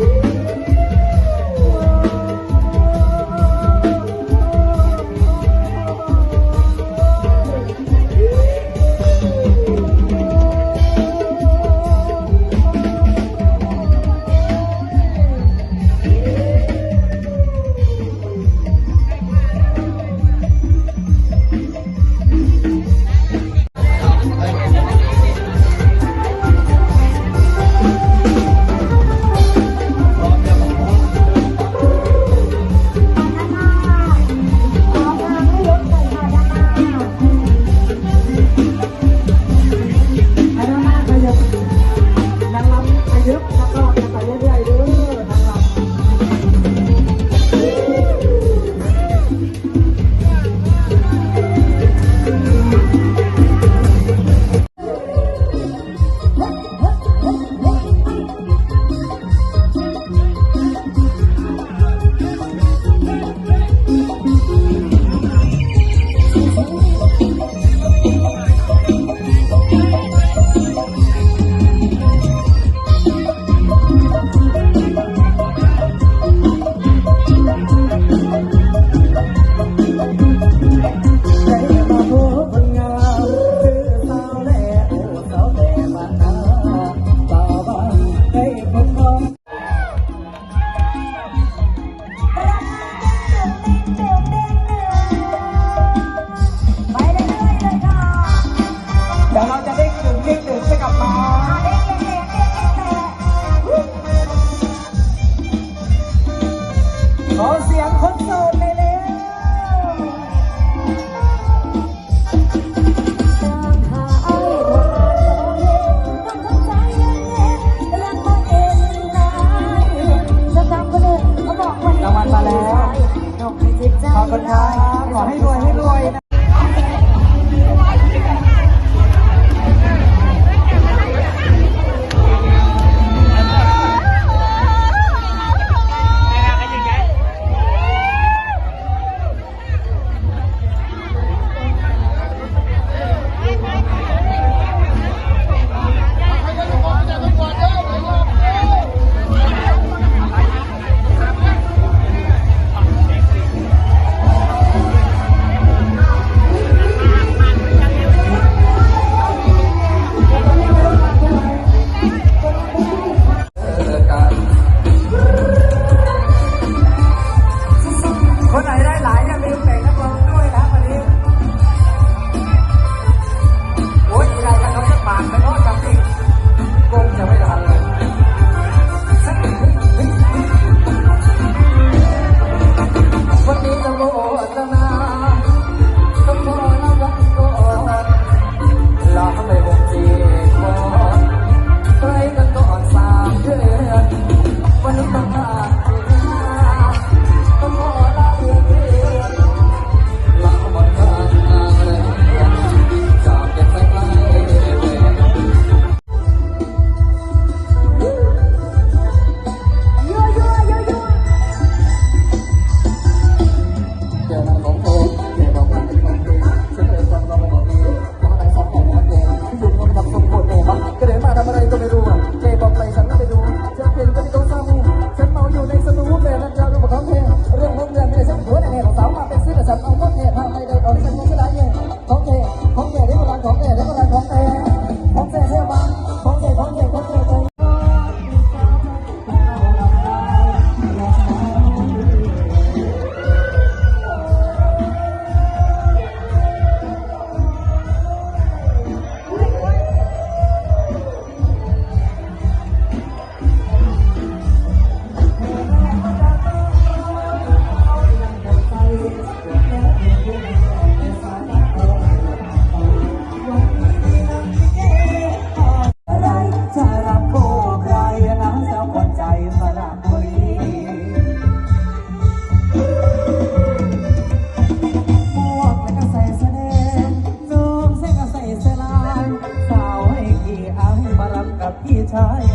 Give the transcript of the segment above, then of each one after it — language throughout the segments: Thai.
ใ Yep.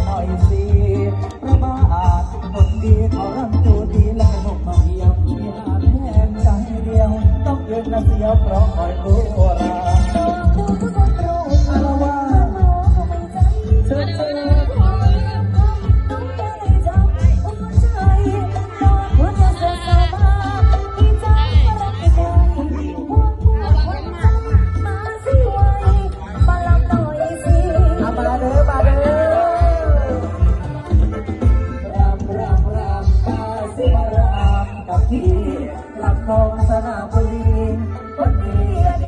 หอยสิพระบาทคนดีเขารังดูดีและขนมมาเยี่ยมเยียนแทนใจเดียว ต้องยืนนะเสียวเพราะคอยรู้ว่า ที่หลักทองสนามบินคนดี